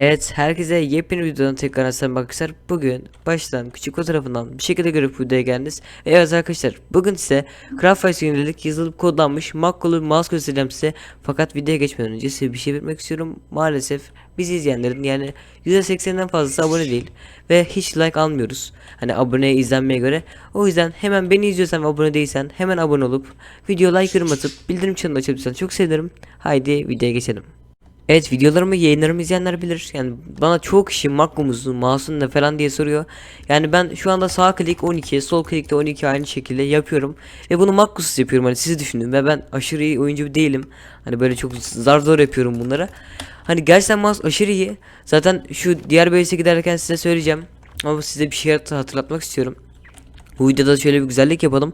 Evet, herkese yepyeni videodan tekrar selam arkadaşlar. Bugün baştan küçük fotoğrafından bir şekilde görüp videoya geldiniz. Evet arkadaşlar, bugün size Craftface yönelik yazılıp kodlanmış Makkolu mouse göstereceğim size. Fakat videoya geçmeden önce size bir şey belirtmek istiyorum. Maalesef bizi izleyenlerin yani %80'den fazlası abone değil ve hiç like almıyoruz. Hani aboneye izlenmeye göre. O yüzden hemen beni izliyorsan ve abone değilsen hemen abone olup video like yorum atıp bildirim çanını açabilirsen çok sevinirim. Haydi videoya geçelim. Evet videolarımı yayınlarımı izleyenler bilir. Yani bana çoğu kişi Makro musun, mouse'un ne falan diye soruyor. Yani ben şu anda sağ klik 12, sol klik de 12 aynı şekilde yapıyorum. Ve bunu makrosuz yapıyorum hani siz düşünün ve ben aşırı iyi oyuncu değilim. Hani böyle çok zar zor yapıyorum bunları. Hani gerçekten mouse aşırı iyi. Zaten şu diğer base'e giderken size söyleyeceğim. Ama size bir şey hatırlatmak istiyorum. Bu videoda şöyle bir güzellik yapalım.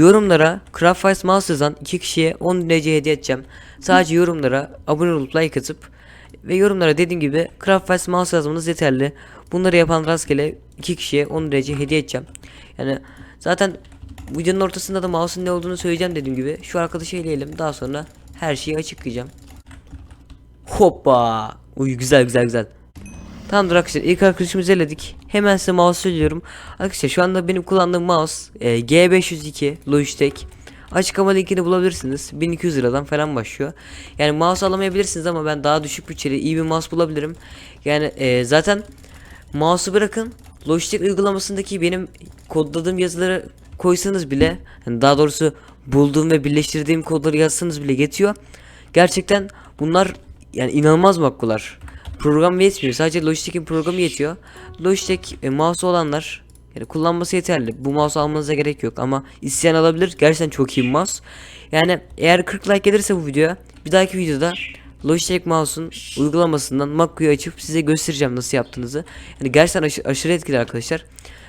Yorumlara Craftface Mouse yazan iki kişiye 10 DC hediye edeceğim. Sadece yorumlara abone olup like atıp ve yorumlara dediğim gibi Craftface Mouse yazmanız yeterli. Bunları yapan rastgele iki kişiye 10 DC hediye edeceğim. Yani zaten videonun ortasında da mouse'un ne olduğunu söyleyeceğim dediğim gibi. Şu arkadaşı eleyelim daha sonra her şeyi açıklayacağım. Hoppa. Uy güzel güzel güzel. Tamamdır arkadaşlar ilk arkadaşımızı eledik. Hemen size mouse söylüyorum. Arkadaşlar şu anda benim kullandığım mouse e, G502 Logitech. Açıklama linkini bulabilirsiniz. 1200 liradan falan başlıyor. Yani mouse alamayabilirsiniz ama ben daha düşük bütçeli iyi bir mouse bulabilirim. Yani e, zaten mouse'u bırakın. Logitech uygulamasındaki benim kodladığım yazıları koysanız bile yani daha doğrusu bulduğum ve birleştirdiğim kodları yazsanız bile yetiyor. Gerçekten bunlar yani inanılmaz makbular. Program yetmiyor. Sadece Logitech'in programı yetiyor. Logitech e, mouse olanlar yani kullanması yeterli. Bu mouse almanıza gerek yok ama isteyen alabilir. Gerçekten çok iyi mouse. Yani eğer 40 like gelirse bu videoya bir dahaki videoda Logitech mouse'un uygulamasından Makku'yu açıp size göstereceğim nasıl yaptığınızı. Yani gerçekten aşı- aşırı etkili arkadaşlar.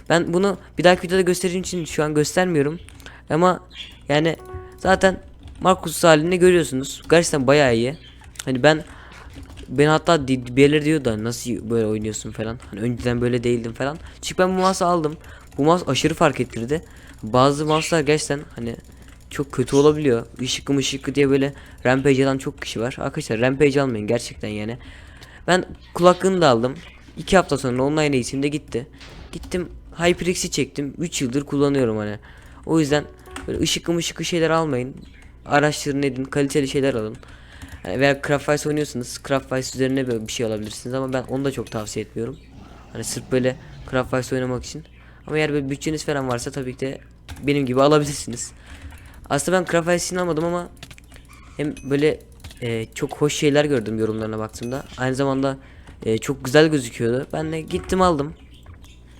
Ben bunu bir dahaki videoda göstereceğim için şu an göstermiyorum. Ama yani zaten Markus halini görüyorsunuz. Gerçekten bayağı iyi. Hani ben ben hatta birileri diyor da nasıl böyle oynuyorsun falan. Hani önceden böyle değildim falan. Çünkü ben bu mouse'u aldım. Bu mouse aşırı fark ettirdi. Bazı mouse'lar gerçekten hani çok kötü olabiliyor. Işıklı mışıklı diye böyle Rampage alan çok kişi var. Arkadaşlar Rampage almayın gerçekten yani. Ben kulaklığını da aldım. 2 hafta sonra online eğitimde gitti. Gittim HyperX'i çektim. 3 yıldır kullanıyorum hani. O yüzden böyle ışıklı mışıklı şeyler almayın. Araştırın edin. Kaliteli şeyler alın. Yani veya Craftface oynuyorsanız Craftface üzerine böyle bir şey alabilirsiniz ama ben onu da çok tavsiye etmiyorum. Hani sırf böyle Craftface oynamak için. Ama eğer böyle bütçeniz falan varsa tabii ki de benim gibi alabilirsiniz. Aslında ben Craftface için almadım ama hem böyle e, çok hoş şeyler gördüm yorumlarına baktığımda. Aynı zamanda e, çok güzel gözüküyordu. Ben de gittim aldım.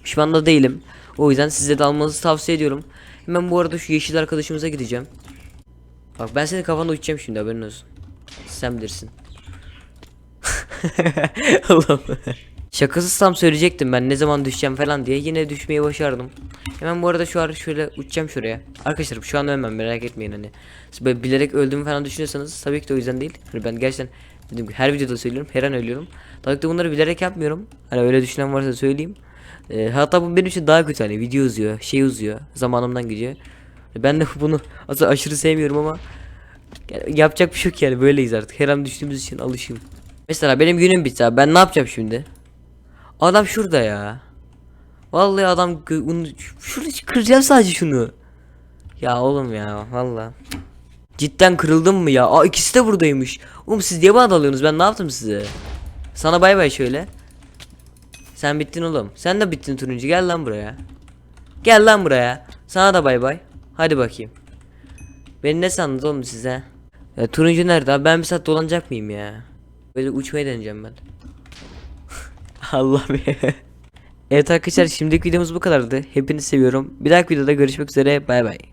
Pişman da değilim. O yüzden size de almanızı tavsiye ediyorum. Hemen bu arada şu yeşil arkadaşımıza gideceğim. Bak ben senin kafanda uçacağım şimdi haberin olsun. Sen bilirsin. Allah'ım. Şakasız tam söyleyecektim ben ne zaman düşeceğim falan diye yine düşmeyi başardım. Hemen bu arada şu an şöyle uçacağım şuraya. Arkadaşlar şu an ölmem merak etmeyin hani. Siz böyle bilerek öldüğümü falan düşünüyorsanız tabii ki de o yüzden değil. Hani ben gerçekten dediğim gibi her videoda söylüyorum her an ölüyorum. Tabii ki bunları bilerek yapmıyorum. Hani öyle düşünen varsa söyleyeyim. Ee, hatta bu benim için daha kötü hani video uzuyor, şey uzuyor, zamanımdan gidiyor. Ben de bunu aslında aşırı sevmiyorum ama yani yapacak bir şey yok yani böyleyiz artık. Her an düştüğümüz için alışım. Mesela benim günüm bitti abi. Ben ne yapacağım şimdi? Adam şurada ya. Vallahi adam bunu şurada kıracağım sadece şunu. Ya oğlum ya valla. Cidden kırıldım mı ya? Aa ikisi de buradaymış. Oğlum siz niye bana dalıyorsunuz? Ben ne yaptım size? Sana bay bay şöyle. Sen bittin oğlum. Sen de bittin turuncu. Gel lan buraya. Gel lan buraya. Sana da bay bay. Hadi bakayım. Beni ne sandınız oğlum size? Ya turuncu nerede abi? Ben bir saat dolanacak mıyım ya? Böyle uçmaya deneyeceğim ben. Allah be. evet arkadaşlar şimdiki videomuz bu kadardı. Hepinizi seviyorum. Bir dahaki videoda görüşmek üzere. Bay bay.